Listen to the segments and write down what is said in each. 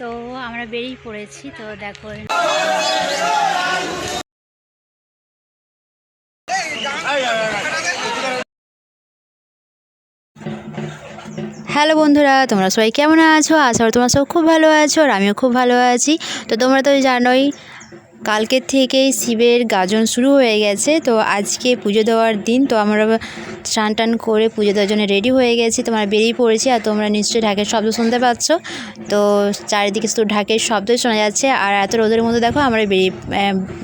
তো আমরা বেরিয়ে পড়েছি, তো দেখো হ্যালো বন্ধুরা, তোমরা সবাই কেমন আছো? আশা তোমরা সব খুব ভালো আছো আর আমিও খুব ভালো আছি। তো তোমরা তো জানোই কালকের থেকেই শিবের গাজন শুরু হয়ে গেছে তো আজকে পুজো দেওয়ার দিন তো আমরা স্নান টান করে পুজো দেওয়ার জন্য রেডি হয়ে গেছি। তোমরা বেরিয়ে পড়েছি আর তোমরা নিশ্চয়ই ঢাকের শব্দ শুনতে পাচ্ছ। তো চারিদিকে শুধু ঢাকের শব্দই শোনা যাচ্ছে আর এত রোদের মধ্যে দেখো আমরা বেরিয়ে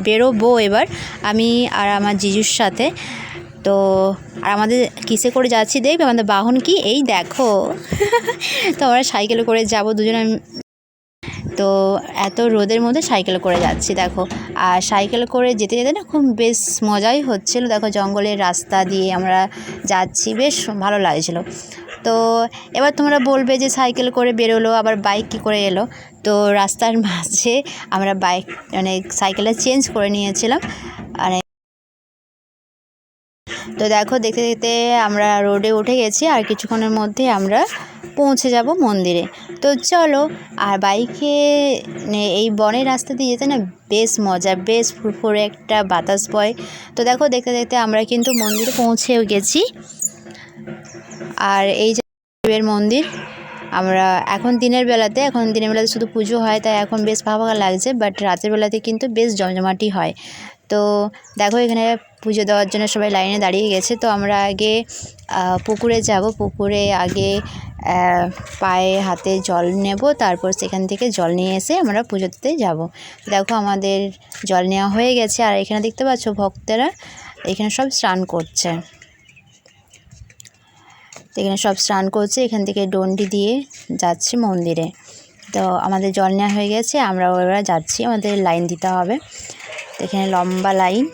বেরোবো এবার আমি আর আমার জিজুর সাথে। তো আর আমাদের কিসে করে যাচ্ছি দেখবে? আমাদের বাহন কি? এই দেখো। তো আমরা সাইকেলে করে যাব দুজনে তো এত রোদের মধ্যে সাইকেল করে যাচ্ছি, দেখো। আর সাইকেল করে যেতে যেতে না খুব বেশ মজাই হচ্ছিল। দেখো, জঙ্গলের রাস্তা দিয়ে আমরা যাচ্ছি, বেশ ভালো লাগছিল। তো এবার তোমরা বলবে যে সাইকেল করে বেরোলো, আবার বাইক কী করে এলো? তো রাস্তার মাঝে আমরা বাইক মানে সাইকেলটা চেঞ্জ করে নিয়েছিলাম। মানে তো দেখো, দেখতে দেখতে আমরা রোডে উঠে গেছি, আর কিছুক্ষণের মধ্যে আমরা পৌঁছে যাব মন্দিরে। তো চলো, আর বাইকে এই বনের রাস্তা দিয়ে যেতে না বেশ মজা, বেশ ফুরফুরে একটা বাতাস বয়। তো দেখো, দেখতে দেখতে আমরা কিন্তু মন্দিরে পৌঁছেও গেছি। আর এই যে শিবের মন্দির, আমরা এখন দিনের বেলাতে, এখন দিনের বেলাতে শুধু পুজো হয়, তাই এখন বেশ ফাঁকা লাগছে বাট রাতের বেলাতে কিন্তু বেশ জমজমাটি হয়। তো দেখো এখানে পুজো দেওয়ার জন্য সবাই লাইনে দাঁড়িয়ে গেছে। তো আমরা আগে পুকুরে যাব। পুকুরে আগে পায়ে হাতে জল নেব। তারপর সেখান থেকে জল নিয়ে এসে আমরা পুজো দিতে যাব। দেখো আমাদের জল নেওয়া হয়ে গেছে। আর এখানে দেখতে পাচ্ছ ভক্তরা এখানে সব স্নান করছে। এখানে সব স্নান করছে। এখান থেকে ডন্ডি দিয়ে যাচ্ছি মন্দিরে। তো আমাদের জল নেওয়া হয়ে গেছে, আমরা ওরা যাচ্ছি, আমাদের লাইন দিতে হবে। তো এখানে লম্বা লাইন।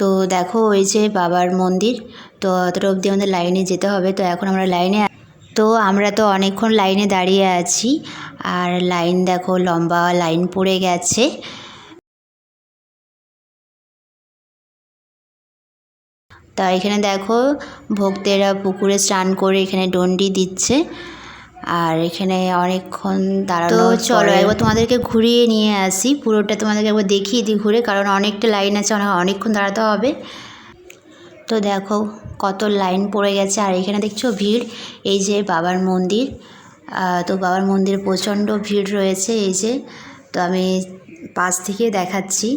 তো দেখো ওই যে বাবার মন্দির, তো অতটা অবধি আমাদের লাইনে যেতে হবে, তো এখন আমরা লাইনে তো আমরা তো অনেকক্ষণ লাইনে দাঁড়িয়ে আছি, আর লাইন দেখো লম্বা লাইন পড়ে গেছে। তা এখানে দেখো ভক্তেরা পুকুরে স্নান করে এখানে ডন্ডি দিচ্ছে। আর এখানে অনেকক্ষণ দাঁড়ানো তো চলো একবার তোমাদেরকে ঘুরিয়ে নিয়ে আসি। পুরোটা তোমাদেরকে একবার দেখিয়ে দিই ঘুরে কারণ অনেকটা লাইন আছে অনেক অনেকক্ষণ দাঁড়াতে হবে। তো দেখো কত লাইন পড়ে গেছে আর এখানে দেখছ ভিড় এই যে বাবার মন্দির। তো বাবার মন্দিরে প্রচণ্ড ভিড় রয়েছে এই যে। তো আমি পাশ থেকে দেখাচ্ছি।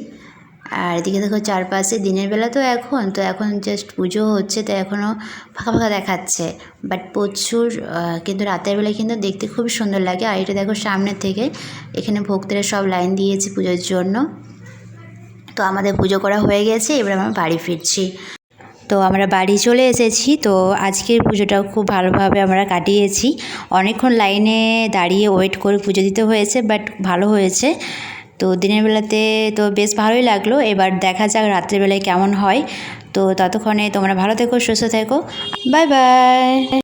আর এদিকে দেখো চারপাশে দিনের বেলা তো এখন তো এখন জাস্ট পুজো হচ্ছে, তো এখনও ফাঁকা ফাঁকা দেখাচ্ছে। বাট প্রচুর কিন্তু রাতের বেলায় কিন্তু দেখতে খুব সুন্দর লাগে। আর এটা দেখো সামনের থেকে, এখানে ভক্তরা সব লাইন দিয়েছে পুজোর জন্য। তো আমাদের পুজো করা হয়ে গেছে, এবার আমরা বাড়ি ফিরছি। তো আমরা বাড়ি চলে এসেছি, তো আজকের পুজোটাও খুব ভালোভাবে আমরা কাটিয়েছি। অনেকক্ষণ লাইনে দাঁড়িয়ে ওয়েট করে পুজো দিতে হয়েছে বাট ভালো হয়েছে। তো দিনের বেলাতে তো বেশ ভালোই লাগল। এবার দেখা যাক রাত্রেবেলায় কেমন হয়। তো ততক্ষণে তোমরা ভালো থেকো, সুস্থ থেকো। Bye bye.